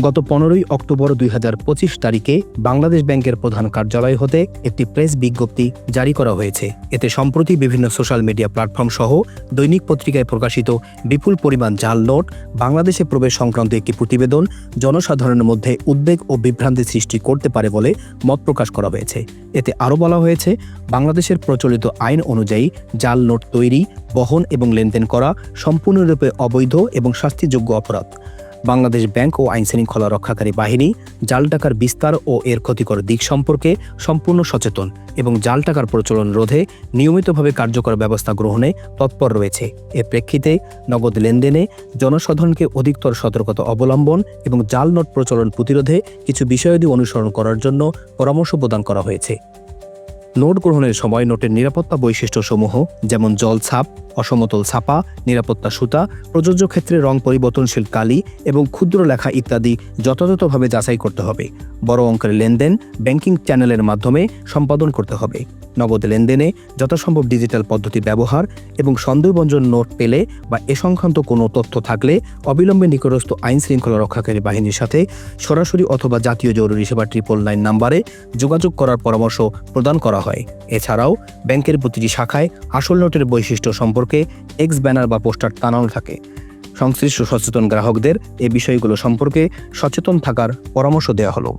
গত পনেরোই অক্টোবর দুই হাজার পঁচিশ তারিখে বাংলাদেশ ব্যাংকের প্রধান কার্যালয় হতে একটি প্রেস বিজ্ঞপ্তি জারি করা হয়েছে। এতে সম্প্রতি বিভিন্ন সোশ্যাল মিডিয়া প্ল্যাটফর্ম সহ দৈনিক পত্রিকায় প্রকাশিত বিপুল পরিমাণ জাল নোট বাংলাদেশে প্রবেশ সংক্রান্ত একটি প্রতিবেদন জনসাধারণের মধ্যে উদ্বেগ ও বিভ্রান্তি সৃষ্টি করতে পারে বলে মত প্রকাশ করা হয়েছে। এতে আরও বলা হয়েছে, বাংলাদেশের প্রচলিত আইন অনুযায়ী জাল নোট তৈরি, বহন এবং লেনদেন করা সম্পূর্ণরূপে অবৈধ এবং শাস্তিযোগ্য অপরাধ। বাংলাদেশ ব্যাংক ও আইনশৃঙ্খলা রক্ষাকারী বাহিনী জাল টাকার বিস্তার ও এর ক্ষতিকর দিক সম্পর্কে সম্পূর্ণ সচেতন এবং জাল টাকার প্রচলন রোধে নিয়মিতভাবে কার্যকর ব্যবস্থা গ্রহণে তৎপর রয়েছে। এর প্রেক্ষিতে নগদ লেনদেনে জনসাধারণকে অধিকতর সতর্কতা অবলম্বন এবং জাল নোট প্রচলন প্রতিরোধে কিছু বিষয়াদি অনুসরণ করার জন্য পরামর্শ প্রদান করা হয়েছে। নোট গ্রহণের সময় নোটের নিরাপত্তা বৈশিষ্ট্যসমূহ, যেমন জল ছাপ, অসমতল ছাপা, নিরাপত্তা সুতা, প্রযোজ্য ক্ষেত্রে রং পরিবর্তনশীল কালি এবং ক্ষুদ্র লেখা ইত্যাদি যথাযথভাবে যাচাই করতে হবে। বড় অঙ্কের লেনদেন ব্যাংকিং চ্যানেলের মাধ্যমে সম্পাদন করতে হবে। নগদ লেনদেনে যথাসম্ভব ডিজিটাল পদ্ধতি ব্যবহার এবং সন্দেহভঞ্জন নোট পেলে বা এ সংক্রান্ত কোনো তথ্য থাকলে অবিলম্বে নিকটস্থ আইন শৃঙ্খলা রক্ষাকারী বাহিনীর সাথে সরাসরি অথবা জাতীয় জরুরি সেবা ট্রিপল নাইন নাম্বারে যোগাযোগ করার পরামর্শ প্রদান করা হয়। এছাড়াও, ব্যাংকের প্রতিটি শাখায় আসল নোটের বৈশিষ্ট্য সম্পর্কে এক্স ব্যানার বা পোস্টার টানানো থাকে। সংশ্লিষ্ট সচেতন গ্রাহকদের এ বিষয়গুলো সম্পর্কে সচেতন থাকার পরামর্শ দেওয়া হলো।